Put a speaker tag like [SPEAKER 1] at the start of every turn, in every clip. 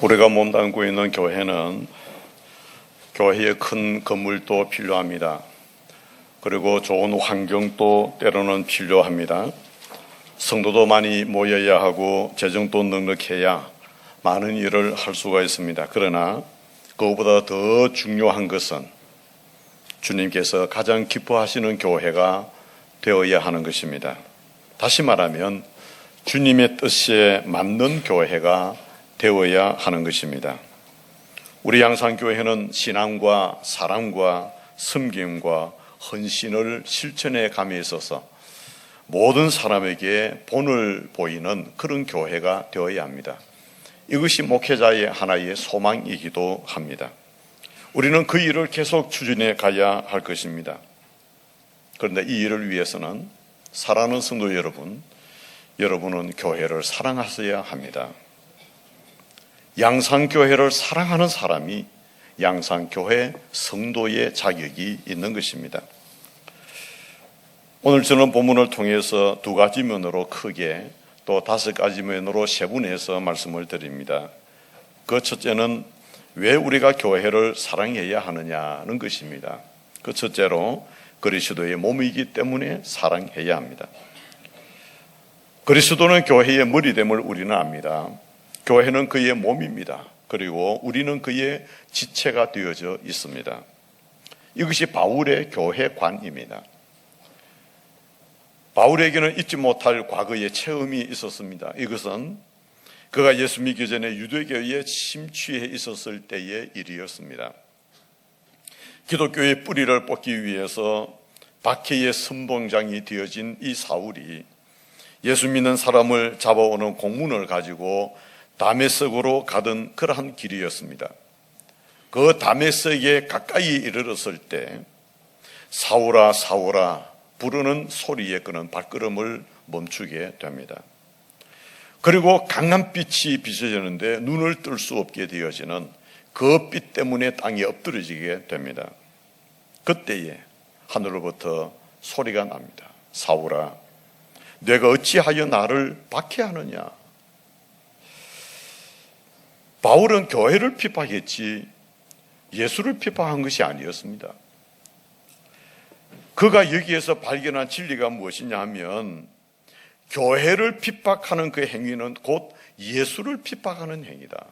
[SPEAKER 1] 우리가 몸담고 있는 교회는 교회에 큰 건물도 필요합니다. 그리고 좋은 환경도 때로는 필요합니다. 성도도 많이 모여야 하고 재정도 넉넉해야 많은 일을 할 수가 있습니다. 그러나 그것보다 더 중요한 것은 주님께서 가장 기뻐하시는 교회가 되어야 하는 것입니다. 다시 말하면 주님의 뜻에 맞는 교회가 되어야 하는 것입니다. 우리 양산교회는 신앙과 사랑과 섬김과 헌신을 실천해 감에 있어서 모든 사람에게 본을 보이는 그런 교회가 되어야 합니다. 이것이 목회자의 하나의 소망이기도 합니다. 우리는 그 일을 계속 추진해 가야 할 것입니다. 그런데 이 일을 위해서는 사랑하는 성도 여러분, 여러분은 교회를 사랑하셔야 합니다. 양산교회를 사랑하는 사람이 양산교회 성도의 자격이 있는 것입니다. 오늘 저는 본문을 통해서 두 가지 면으로 크게 또 다섯 가지 면으로 세분해서 말씀을 드립니다. 그 첫째는 왜 우리가 교회를 사랑해야 하느냐는 것입니다. 그 첫째로 그리스도의 몸이기 때문에 사랑해야 합니다. 그리스도는 교회의 머리됨을 우리는 압니다. 교회는 그의 몸입니다. 그리고 우리는 그의 지체가 되어져 있습니다. 이것이 바울의 교회관입니다. 바울에게는 잊지 못할 과거의 체험이 있었습니다. 이것은 그가 예수 믿기 전에 유대교에 심취해 있었을 때의 일이었습니다. 기독교의 뿌리를 뽑기 위해서 박해의 선봉장이 되어진 이 사울이 예수 믿는 사람을 잡아오는 공문을 가지고 다메섹으로 가던 그러한 길이었습니다. 그 다메섹에 가까이 이르렀을 때 사울아 사울아 부르는 소리에 그는 발걸음을 멈추게 됩니다. 그리고 강한 빛이 비춰지는데 눈을 뜰 수 없게 되어지는 그 빛 때문에 땅이 엎드러지게 됩니다. 그때에 하늘로부터 소리가 납니다. 사울아, 내가 어찌하여 나를 박해하느냐? 바울은 교회를 핍박했지 예수를 핍박한 것이 아니었습니다. 그가 여기에서 발견한 진리가 무엇이냐 하면 교회를 핍박하는 그 행위는 곧 예수를 핍박하는 행위다.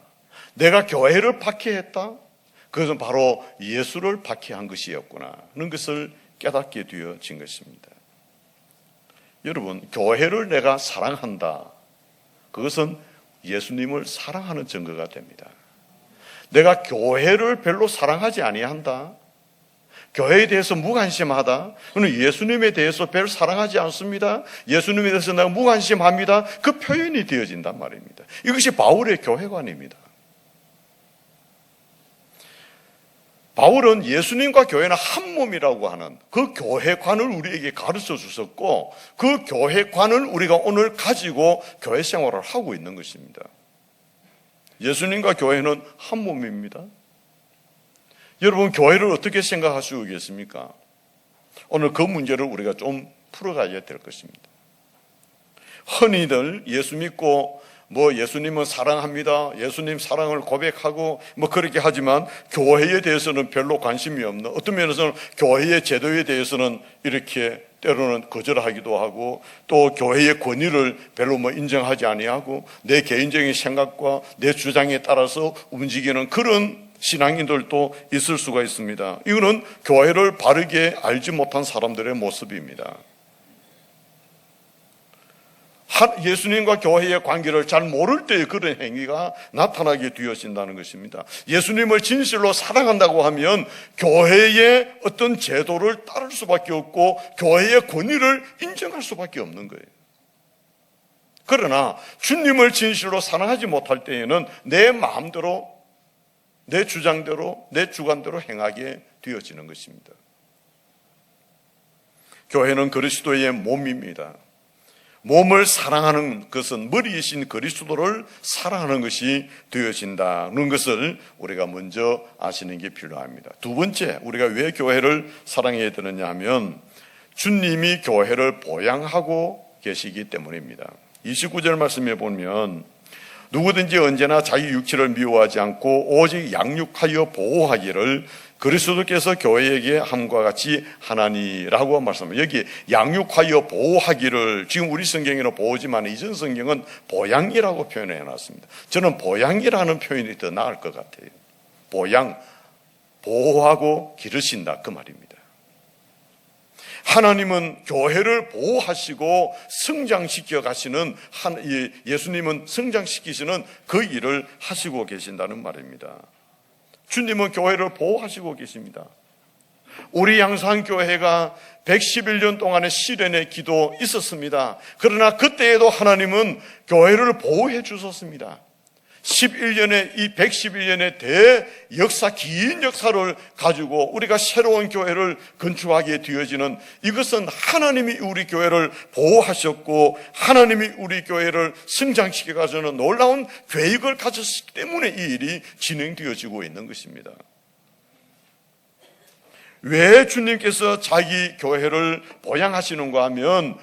[SPEAKER 1] 내가 교회를 박해했다? 그것은 바로 예수를 박해한 것이었구나. 하는 것을 깨닫게 되어진 것입니다. 여러분, 교회를 내가 사랑한다. 그것은 예수님을 사랑하는 증거가 됩니다. 내가 교회를 별로 사랑하지 아니한다. 교회에 대해서 무관심하다. 그는 예수님에 대해서 별 사랑하지 않습니다. 예수님에 대해서 내가 무관심합니다. 그 표현이 되어진단 말입니다. 이것이 바울의 교회관입니다. 바울은 예수님과 교회는 한 몸이라고 하는 그 교회관을 우리에게 가르쳐 주셨고 그 교회관을 우리가 오늘 가지고 교회 생활을 하고 있는 것입니다. 예수님과 교회는 한 몸입니다. 여러분 교회를 어떻게 생각하시겠습니까? 오늘 그 문제를 우리가 좀 풀어가야 될 것입니다. 흔히들 예수 믿고 뭐 예수님은 사랑합니다. 예수님 사랑을 고백하고 뭐 그렇게 하지만 교회에 대해서는 별로 관심이 없는 어떤 면에서는 교회의 제도에 대해서는 이렇게 때로는 거절하기도 하고 또 교회의 권위를 별로 뭐 인정하지 아니하고 내 개인적인 생각과 내 주장에 따라서 움직이는 그런 신앙인들도 있을 수가 있습니다. 이거는 교회를 바르게 알지 못한 사람들의 모습입니다. 예수님과 교회의 관계를 잘 모를 때의 그런 행위가 나타나게 되어진다는 것입니다. 예수님을 진실로 사랑한다고 하면 교회의 어떤 제도를 따를 수밖에 없고 교회의 권위를 인정할 수밖에 없는 거예요. 그러나 주님을 진실로 사랑하지 못할 때에는 내 마음대로 내 주장대로 내 주관대로 행하게 되어지는 것입니다. 교회는 그리스도의 몸입니다. 몸을 사랑하는 것은 머리이신 그리스도를 사랑하는 것이 되어진다는 것을 우리가 먼저 아시는 게 필요합니다. 두 번째, 우리가 왜 교회를 사랑해야 되느냐 하면 주님이 교회를 보양하고 계시기 때문입니다. 29절 말씀에 보면 누구든지 언제나 자기 육체를 미워하지 않고 오직 양육하여 보호하기를 그리스도께서 교회에게 함과 같이 하나니라고 말씀합니다. 여기 양육하여 보호하기를 지금 우리 성경에는 보호지만 이전 성경은 보양이라고 표현해 놨습니다. 저는 보양이라는 표현이 더 나을 것 같아요. 보양, 보호하고 기르신다 그 말입니다. 하나님은 교회를 보호하시고 성장시켜 가시는 예수님은 성장시키시는 그 일을 하시고 계신다는 말입니다. 주님은 교회를 보호하시고 계십니다. 우리 양산교회가 111년 동안의 시련의 기도 있었습니다. 그러나 그때에도 하나님은 교회를 보호해 주셨습니다. 11년의 이 111년의 대 역사 긴 역사를 가지고 우리가 새로운 교회를 건축하게 되어지는 이것은 하나님이 우리 교회를 보호하셨고 하나님이 우리 교회를 성장시켜 가서는 놀라운 계획을 가졌기 때문에 이 일이 진행되어지고 있는 것입니다. 왜 주님께서 자기 교회를 보양하시는가 하면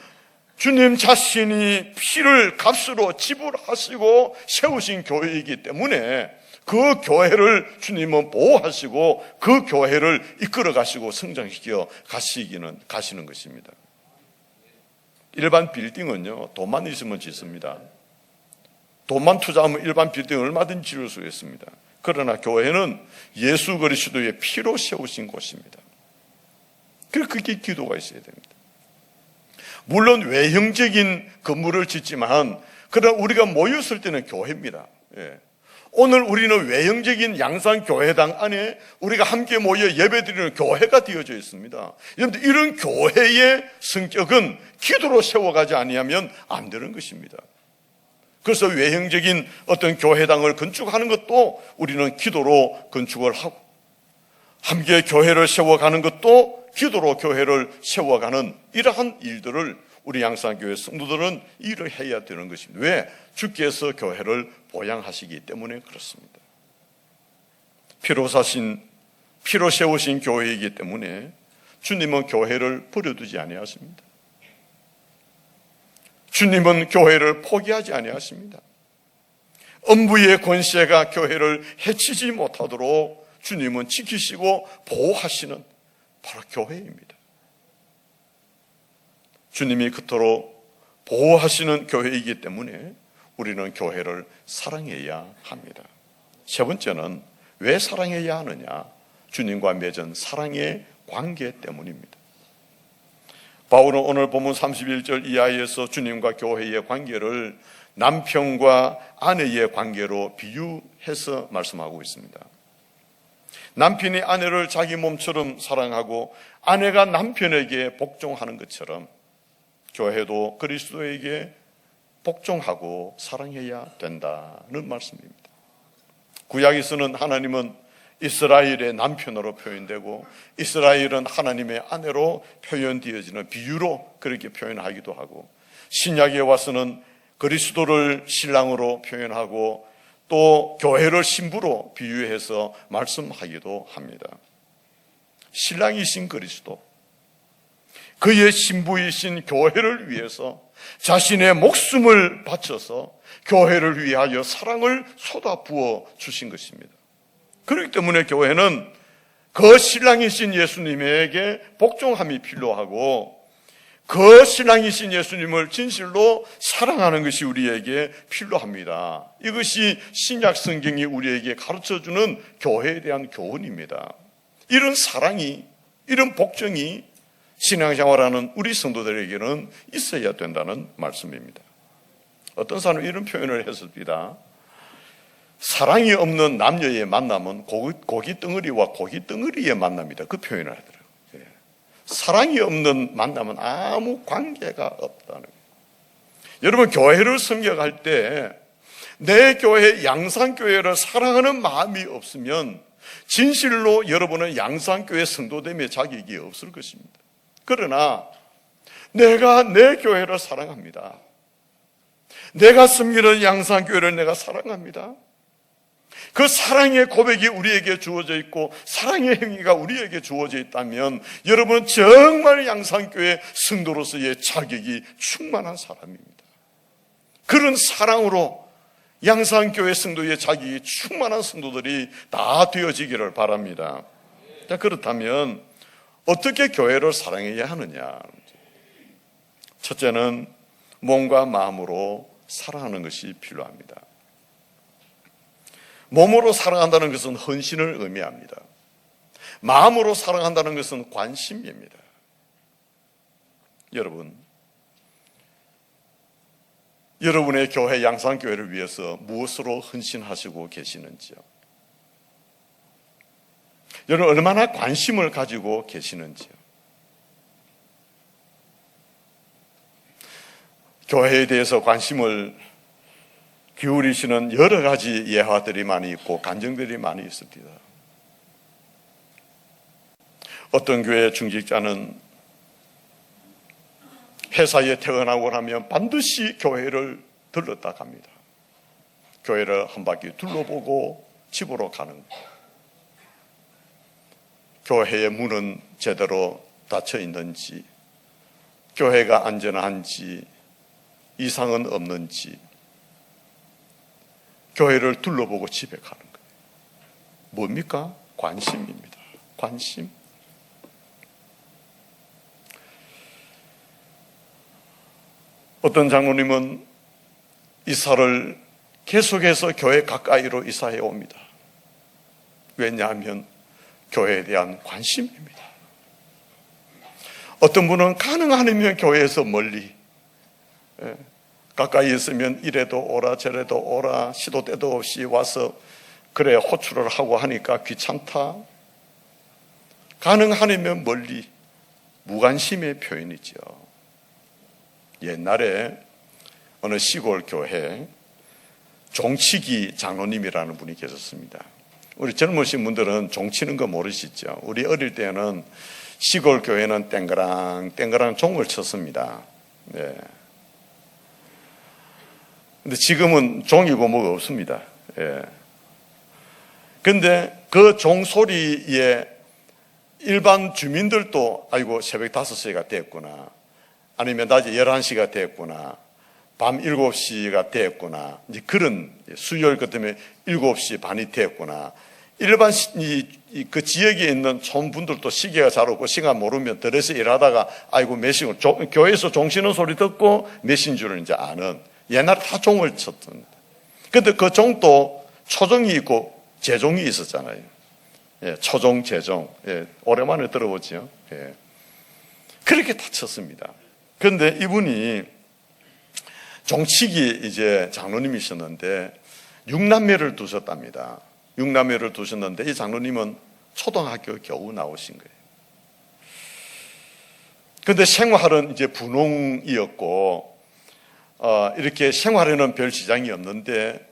[SPEAKER 1] 주님 자신이 피를 값으로 지불하시고 세우신 교회이기 때문에 그 교회를 주님은 보호하시고 그 교회를 이끌어 가시고 성장시켜 가시기는 가시는 것입니다. 일반 빌딩은요, 돈만 있으면 짓습니다. 돈만 투자하면 일반 빌딩 얼마든지 지을 수 있습니다. 그러나 교회는 예수 그리스도의 피로 세우신 곳입니다. 그게 기도가 있어야 됩니다. 물론 외형적인 건물을 짓지만 그러나 우리가 모였을 때는 교회입니다. 예. 오늘 우리는 외형적인 양산 교회당 안에 우리가 함께 모여 예배드리는 교회가 되어져 있습니다. 여러분들 이런 교회의 성격은 기도로 세워가지 아니하면 안 되는 것입니다. 그래서 외형적인 어떤 교회당을 건축하는 것도 우리는 기도로 건축을 하고 함께 교회를 세워가는 것도 기도로 교회를 세워가는 이러한 일들을 우리 양산교회 성도들은 일을 해야 되는 것입니다. 왜? 주께서 교회를 보양하시기 때문에 그렇습니다. 피로 사신, 피로 세우신 교회이기 때문에 주님은 교회를 버려두지 아니하십니다. 주님은 교회를 포기하지 아니하십니다. 엄부의 권세가 교회를 해치지 못하도록 주님은 지키시고 보호하시는 바로 교회입니다. 주님이 그토록 보호하시는 교회이기 때문에 우리는 교회를 사랑해야 합니다. 세 번째는 왜 사랑해야 하느냐? 주님과 맺은 사랑의 관계 때문입니다. 바울은 오늘 본문 31절 이하에서 주님과 교회의 관계를 남편과 아내의 관계로 비유해서 말씀하고 있습니다. 남편이 아내를 자기 몸처럼 사랑하고 아내가 남편에게 복종하는 것처럼 교회도 그리스도에게 복종하고 사랑해야 된다는 말씀입니다. 구약에서는 하나님은 이스라엘의 남편으로 표현되고 이스라엘은 하나님의 아내로 표현되어지는 비유로 그렇게 표현하기도 하고 신약에 와서는 그리스도를 신랑으로 표현하고 또 교회를 신부로 비유해서 말씀하기도 합니다. 신랑이신 그리스도, 그의 신부이신 교회를 위해서 자신의 목숨을 바쳐서 교회를 위하여 사랑을 쏟아부어 주신 것입니다. 그렇기 때문에 교회는 그 신랑이신 예수님에게 복종함이 필요하고 그 신랑이신 예수님을 진실로 사랑하는 것이 우리에게 필요합니다. 이것이 신약 성경이 우리에게 가르쳐 주는 교회에 대한 교훈입니다. 이런 사랑이, 이런 복종이 신앙생활하는 우리 성도들에게는 있어야 된다는 말씀입니다. 어떤 사람은 이런 표현을 했습니다. 사랑이 없는 남녀의 만남은 고기, 고기 덩어리와 고기 덩어리의 만남이다. 그 표현을 하더라고요. 사랑이 없는 만남은 아무 관계가 없다는 거예요. 여러분, 교회를 섬겨갈 때 내 교회, 양산교회를 사랑하는 마음이 없으면 진실로 여러분은 양산교회 성도됨의 자격이 없을 것입니다. 그러나 내가 내 교회를 사랑합니다. 내가 섬기는 양산교회를 내가 사랑합니다. 그 사랑의 고백이 우리에게 주어져 있고 사랑의 행위가 우리에게 주어져 있다면 여러분 정말 양산교회 성도로서의 자격이 충만한 사람입니다. 그런 사랑으로 양산교회 성도의 자기 충만한 성도들이 다 되어지기를 바랍니다. 자, 그렇다면 어떻게 교회를 사랑해야 하느냐? 첫째는 몸과 마음으로 사랑하는 것이 필요합니다. 몸으로 사랑한다는 것은 헌신을 의미합니다. 마음으로 사랑한다는 것은 관심입니다. 여러분, 여러분의 교회 양산교회를 위해서 무엇으로 헌신하시고 계시는지요? 여러분 얼마나 관심을 가지고 계시는지요? 교회에 대해서 관심을 기울이시는 여러 가지 예화들이 많이 있고 간증들이 많이 있습니다. 어떤 교회 중직자는 회사에 퇴근하고 나면 반드시 교회를 들렀다 갑니다. 교회를 한 바퀴 둘러보고 집으로 가는. 교회의 문은 제대로 닫혀 있는지, 교회가 안전한지, 이상은 없는지, 교회를 둘러보고 집에 가는 거예요. 뭡니까? 관심입니다. 관심. 어떤 장로님은 이사를 계속해서 교회 가까이로 이사해 옵니다. 왜냐하면 교회에 대한 관심입니다. 어떤 분은 가능하면 교회에서 멀리 예, 가까이 있으면 이래도 오라 저래도 오라 시도 때도 없이 와서 그래 호출을 하고 하니까 귀찮다. 가능하면 멀리 무관심의 표현이죠. 옛날에 어느 시골 교회 종치기 장로님이라는 분이 계셨습니다. 우리 젊으신 분들은 종치는 거 모르시죠? 우리 어릴 때는 시골 교회는 땡그랑 땡그랑 종을 쳤습니다. 네. 근데 지금은 종이고 뭐가 없습니다. 예. 근데 그 종소리에 일반 주민들도 아이고 새벽 5시가 됐구나. 아니면 낮에 11시가 됐구나. 밤 7시가 됐구나. 이제 그런 수요일 같으면 7시 반이 됐구나. 일반 이, 그 지역에 있는 촌 분들도 시계가 잘 없고 시간 모르면 들에서 일하다가 아이고 몇신 교회에서 종 치는 소리 듣고 몇신 줄을 이제 아는 옛날에 다 종을 쳤던. 근데 그 종도 초종이 있고 재종이 있었잖아요. 예, 초종, 재종. 예, 오랜만에 들어보죠. 예. 그렇게 다 쳤습니다. 그런데 이분이 종치기 이제 장로님이셨는데 육남매를 두셨답니다. 육남매를 두셨는데 이 장로님은 초등학교 겨우 나오신 거예요. 근데 생활은 이제 분홍이었고 어, 이렇게 생활에는 별 지장이 없는데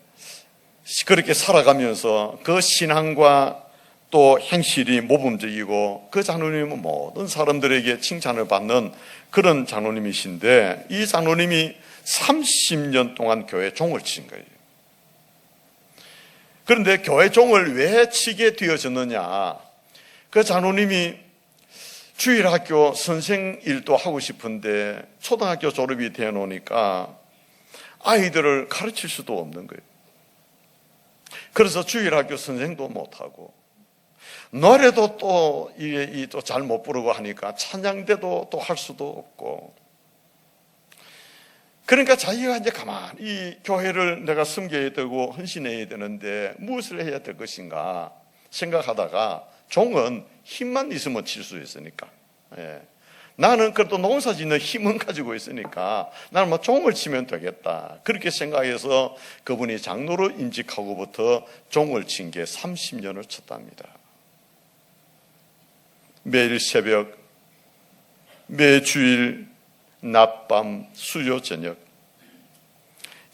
[SPEAKER 1] 그렇게 살아가면서 그 신앙과 또 행실이 모범적이고 그 장로님은 모든 사람들에게 칭찬을 받는 그런 장로님이신데 이 장로님이 30년 동안 교회 종을 친 거예요. 그런데 교회 종을 왜 치게 되어졌느냐? 그 장로님이 주일 학교 선생 일도 하고 싶은데 초등학교 졸업이 되어 놓으니까 아이들을 가르칠 수도 없는 거예요. 그래서 주일 학교 선생도 못하고 노래도 또 이게 또잘 못 부르고 하니까 찬양대도 또 할 수도 없고 그러니까 자기가 이제 가만히 이 교회를 내가 섬겨야 되고 헌신해야 되는데 무엇을 해야 될 것인가 생각하다가 종은 힘만 있으면 칠 수 있으니까 예. 나는 그래도 농사 짓는 힘은 가지고 있으니까 나는 뭐 종을 치면 되겠다. 그렇게 생각해서 그분이 장로로 임직하고부터 종을 친 게 30년을 쳤답니다. 매일 새벽, 매주일, 낮밤, 수요, 저녁.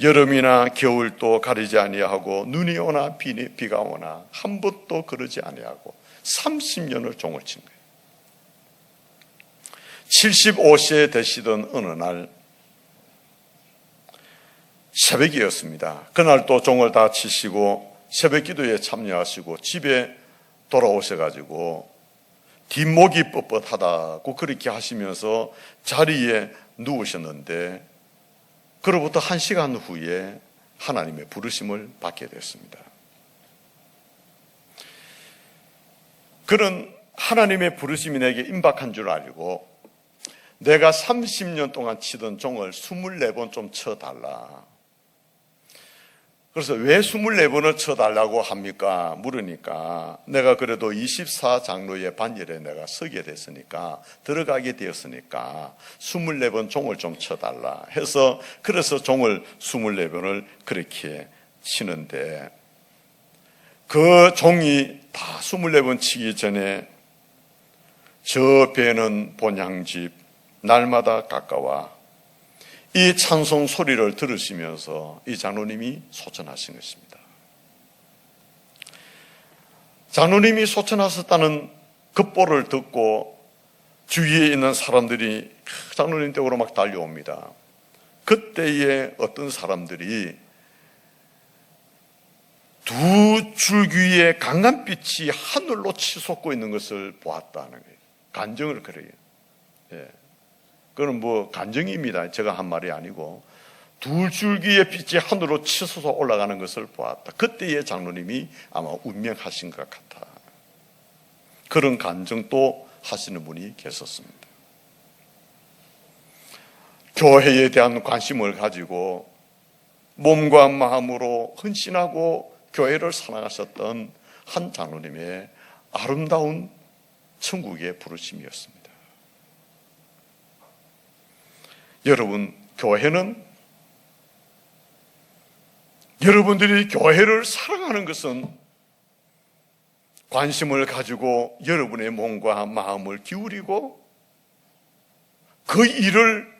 [SPEAKER 1] 여름이나 겨울도 가리지 아니하고 눈이 오나 비가 오나 한 번도 그러지 아니하고 30년을 종을 친 거예요. 75세 되시던 어느 날 새벽이었습니다. 그날 또 종을 다 치시고 새벽 기도에 참여하시고 집에 돌아오셔가지고 뒷목이 뻣뻣하다고 그렇게 하시면서 자리에 누우셨는데 그로부터 한 시간 후에 하나님의 부르심을 받게 됐습니다. 그는 하나님의 부르심이 내게 임박한 줄 알고 내가 30년 동안 치던 종을 24번 좀 쳐달라. 그래서 왜 24번을 쳐달라고 합니까? 물으니까 내가 그래도 24장로의 반열에 내가 서게 됐으니까 들어가게 되었으니까 24번 종을 좀 쳐달라 해서 그래서 종을 24번을 그렇게 치는데 그 종이 다 24번 치기 전에 저 배는 본향집 날마다 가까워 이 찬송 소리를 들으시면서 이 장로님이 소천하신 것입니다. 장로님이 소천하셨다는 급보를 듣고 주위에 있는 사람들이 장로님 댁으로 막 달려옵니다. 그때에 어떤 사람들이 두 줄기의 강간빛이 하늘로 치솟고 있는 것을 보았다는 거예요. 간정을 그래요. 예. 그건 뭐 간정입니다. 제가 한 말이 아니고 두 줄기의 빛이 하늘로 치솟아 올라가는 것을 보았다. 그때의 장로님이 아마 운명하신 것 같아. 그런 간정도 하시는 분이 계셨습니다. 교회에 대한 관심을 가지고 몸과 마음으로 헌신하고 교회를 사랑하셨던 한 장로님의 아름다운 천국의 부르심이었습니다. 여러분, 교회는 여러분들이 교회를 사랑하는 것은 관심을 가지고 여러분의 몸과 마음을 기울이고 그 일을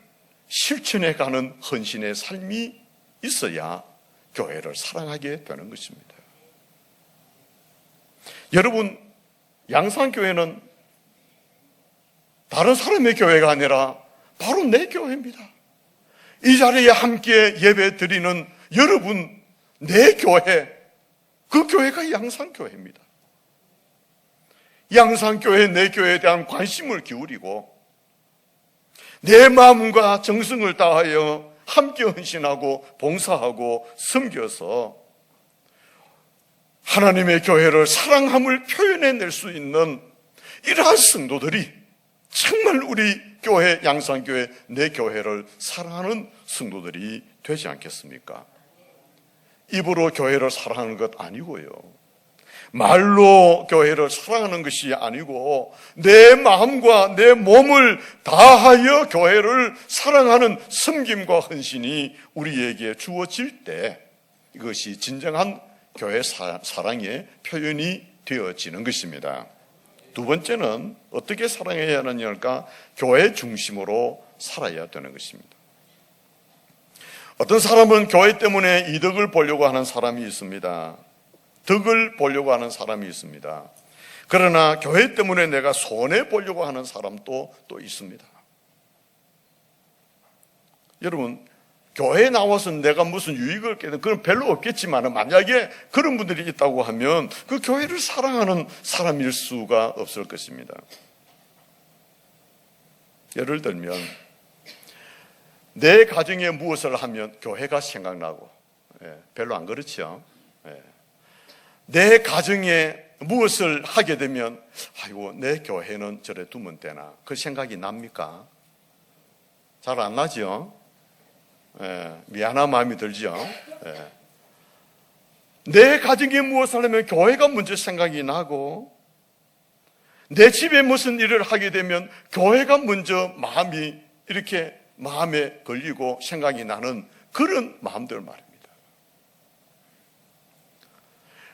[SPEAKER 1] 실천해 가는 헌신의 삶이 있어야 교회를 사랑하게 되는 것입니다. 여러분, 양산교회는 다른 사람의 교회가 아니라 바로 내 교회입니다. 이 자리에 함께 예배 드리는 여러분, 내 교회, 그 교회가 양산교회입니다. 양산교회, 내 교회에 대한 관심을 기울이고 내 마음과 정성을 다하여 함께 헌신하고 봉사하고 섬겨서 하나님의 교회를 사랑함을 표현해낼 수 있는 이러한 성도들이 정말 우리 교회, 양산교회, 내 교회를 사랑하는 성도들이 되지 않겠습니까? 입으로 교회를 사랑하는 것 아니고요. 말로 교회를 사랑하는 것이 아니고 내 마음과 내 몸을 다하여 교회를 사랑하는 섬김과 헌신이 우리에게 주어질 때 이것이 진정한 교회 사랑의 표현이 되어지는 것입니다. 두 번째는 어떻게 사랑해야 하느냐니까 교회 중심으로 살아야 되는 것입니다. 어떤 사람은 교회 때문에 이득을 보려고 하는 사람이 있습니다. 덕을 보려고 하는 사람이 있습니다. 그러나 교회 때문에 내가 손해 보려고 하는 사람도 또 있습니다. 여러분, 교회에 나와서 내가 무슨 유익을 깨는 그건 별로 없겠지만 만약에 그런 분들이 있다고 하면 그 교회를 사랑하는 사람일 수가 없을 것입니다. 예를 들면 내 가정에 무엇을 하면 교회가 생각나고 예, 별로 안 그렇죠. 예. 내 가정에 무엇을 하게 되면 아이고 내 교회는 저래 두면 되나 그 생각이 납니까? 잘 안 나죠. 예, 미안한 마음이 들죠. 예. 내 가정에 무엇을 하면 교회가 먼저 생각이 나고 내 집에 무슨 일을 하게 되면 교회가 먼저 마음이 이렇게 마음에 걸리고 생각이 나는 그런 마음들 말입니다.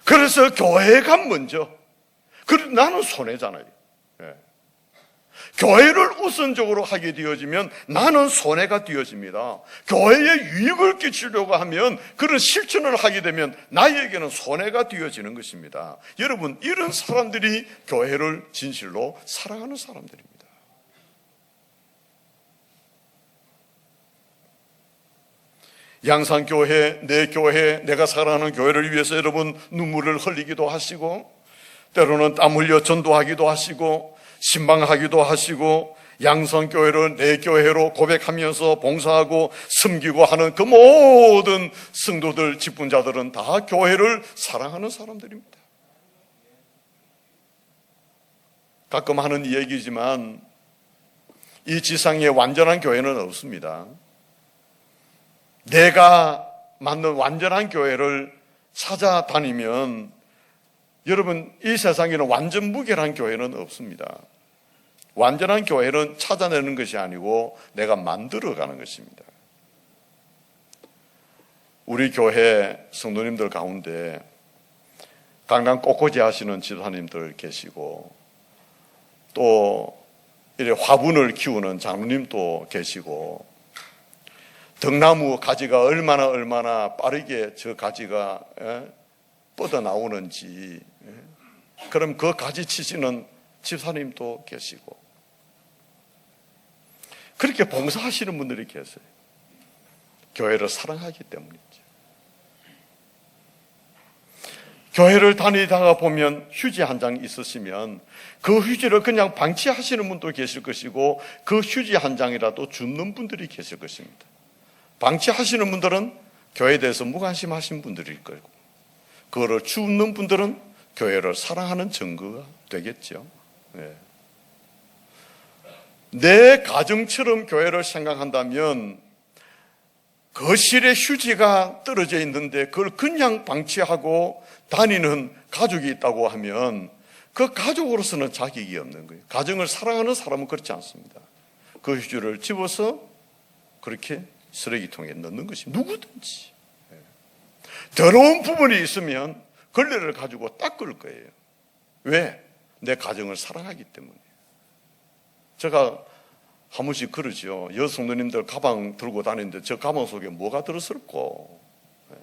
[SPEAKER 1] 그래서 교회가 먼저, 그리고 나는 손해잖아요. 예. 교회를 우선적으로 하게 되어지면 나는 손해가 되어집니다. 교회에 유익을 끼치려고 하면 그런 실천을 하게 되면 나에게는 손해가 되어지는 것입니다. 여러분, 이런 사람들이 교회를 진실로 사랑하는 사람들입니다. 양산교회, 내 교회, 내가 사랑하는 교회를 위해서 여러분 눈물을 흘리기도 하시고, 때로는 땀 흘려 전도하기도 하시고, 신방하기도 하시고, 양성교회를 내 교회로 고백하면서 봉사하고 섬기고 하는 그 모든 성도들, 직분자들은 다 교회를 사랑하는 사람들입니다. 가끔 하는 이야기지만 이 지상에 완전한 교회는 없습니다. 내가 만든 완전한 교회를 찾아다니면 여러분 이 세상에는 완전 무결한 교회는 없습니다. 완전한 교회는 찾아내는 것이 아니고 내가 만들어 가는 것입니다. 우리 교회 성도님들 가운데 강강 꽃꽂이 하시는 지도사님들 계시고 또 이래 화분을 키우는 장로님도 계시고 등나무 가지가 얼마나 얼마나 빠르게 저 가지가 예, 뻗어 나오는지 예, 그럼 그 가지 치시는 집사님도 계시고 그렇게 봉사하시는 분들이 계세요. 교회를 사랑하기 때문이죠. 교회를 다니다가 보면 휴지 한 장 있으시면 그 휴지를 그냥 방치하시는 분도 계실 것이고 그 휴지 한 장이라도 줍는 분들이 계실 것입니다. 방치하시는 분들은 교회에 대해서 무관심하신 분들일 거고 그거를 줍는 분들은 교회를 사랑하는 증거가 되겠죠. 네. 내 가정처럼 교회를 생각한다면 거실에 휴지가 떨어져 있는데 그걸 그냥 방치하고 다니는 가족이 있다고 하면 그 가족으로서는 자격이 없는 거예요. 가정을 사랑하는 사람은 그렇지 않습니다. 그 휴지를 집어서 그렇게 쓰레기통에 넣는 것이 누구든지. 예. 더러운 부분이 있으면 걸레를 가지고 닦을 거예요. 왜? 내 가정을 사랑하기 때문에. 제가 한 번씩 그러죠. 여성도님들 가방 들고 다니는데 저 가방 속에 뭐가 들었을까? 예.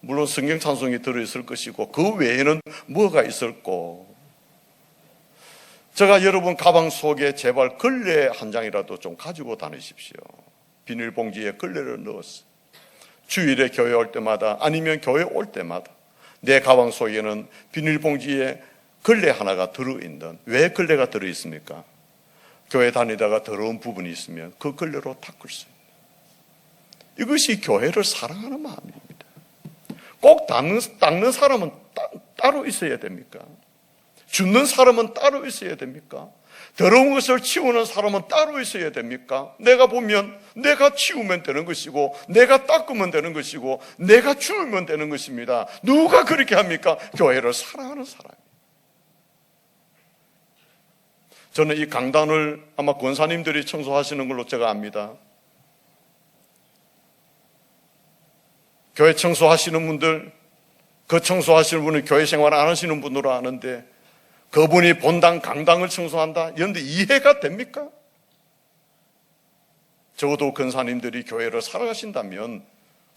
[SPEAKER 1] 물론 성경 찬송이 들어있을 것이고 그 외에는 뭐가 있을까? 제가 여러분 가방 속에 제발 걸레 한 장이라도 좀 가지고 다니십시오. 비닐봉지에 걸레를 넣었어. 주일에 교회 올 때마다 아니면 교회 올 때마다 내 가방 속에는 비닐봉지에 걸레 하나가 들어있는 왜 걸레가 들어있습니까? 교회 다니다가 더러운 부분이 있으면 그 걸레로 닦을 수 있는 이것이 교회를 사랑하는 마음입니다. 꼭 닦는, 닦는 사람은 따, 따로 있어야 됩니까? 죽는 사람은 따로 있어야 됩니까? 더러운 것을 치우는 사람은 따로 있어야 됩니까? 내가 보면 내가 치우면 되는 것이고 내가 닦으면 되는 것이고 내가 주우면 되는 것입니다. 누가 그렇게 합니까? 교회를 사랑하는 사람. 저는 이 강단을 아마 권사님들이 청소하시는 걸로 제가 압니다. 교회 청소하시는 분들, 그 청소하시는 분은 교회 생활 안 하시는 분으로 아는데 그분이 본당 강당을 청소한다? 이런데 이해가 됩니까? 적어도 근사님들이 교회를 살아가신다면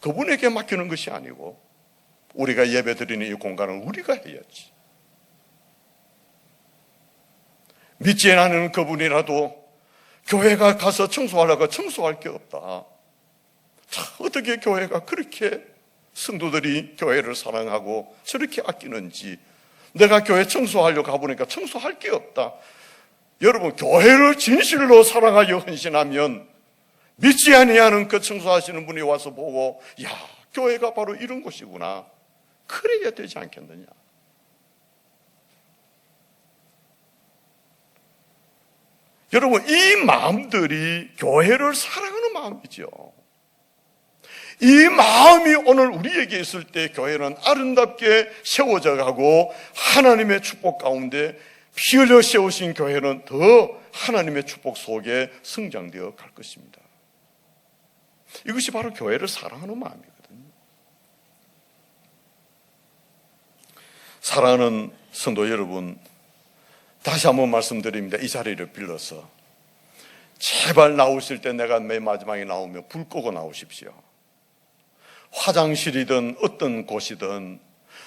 [SPEAKER 1] 그분에게 맡기는 것이 아니고 우리가 예배 드리는 이 공간을 우리가 해야지. 믿지 않는 그분이라도 교회가 가서 청소하려고 청소할 게 없다. 자, 어떻게 교회가 그렇게 성도들이 교회를 사랑하고 저렇게 아끼는지 내가 교회 청소하려고 가보니까 청소할 게 없다. 여러분, 교회를 진실로 사랑하여 헌신하면 믿지 아니하는 그 청소하시는 분이 와서 보고, 야, 교회가 바로 이런 곳이구나. 그래야 되지 않겠느냐. 여러분, 이 마음들이 교회를 사랑하는 마음이죠. 이 마음이 오늘 우리에게 있을 때 교회는 아름답게 세워져 가고 하나님의 축복 가운데 피 흘려 세우신 교회는 더 하나님의 축복 속에 성장되어 갈 것입니다. 이것이 바로 교회를 사랑하는 마음이거든요. 사랑하는 성도 여러분, 다시 한번 말씀드립니다. 이 자리를 빌려서 제발 나오실 때 내가 맨 마지막에 나오면 불 끄고 나오십시오. 화장실이든 어떤 곳이든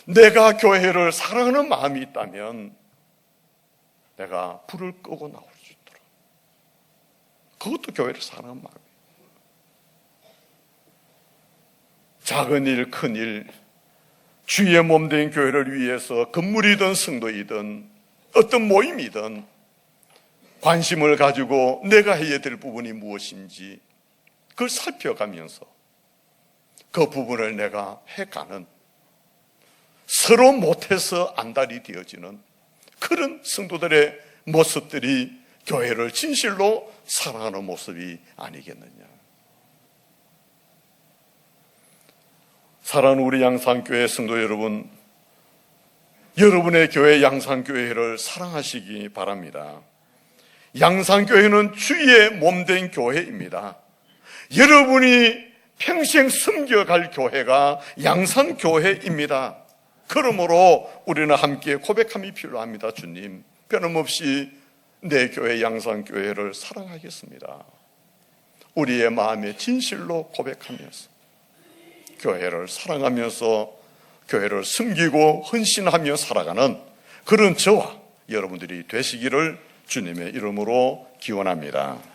[SPEAKER 1] 내가 교회를 사랑하는 마음이 있다면 내가 불을 끄고 나올 수 있도록. 그것도 교회를 사랑하는 마음이에요. 작은 일, 큰 일, 주의 몸 된 교회를 위해서 건물이든 성도이든 어떤 모임이든 관심을 가지고 내가 해야 될 부분이 무엇인지 그걸 살펴가면서 그 부분을 내가 해가는 서로 못해서 안달이 되어지는 그런 성도들의 모습들이 교회를 진실로 사랑하는 모습이 아니겠느냐. 사랑하는 우리 양산교회 성도 여러분, 여러분의 교회 양산교회를 사랑하시기 바랍니다. 양산교회는 주의 몸 된 교회입니다. 여러분이 평생 섬겨갈 교회가 양산교회입니다. 그러므로 우리는 함께 고백함이 필요합니다. 주님, 변함없이 내 교회 양산교회를 사랑하겠습니다. 우리의 마음에 진실로 고백하면서 교회를 사랑하면서 교회를 숨기고 헌신하며 살아가는 그런 저와 여러분들이 되시기를 주님의 이름으로 기원합니다.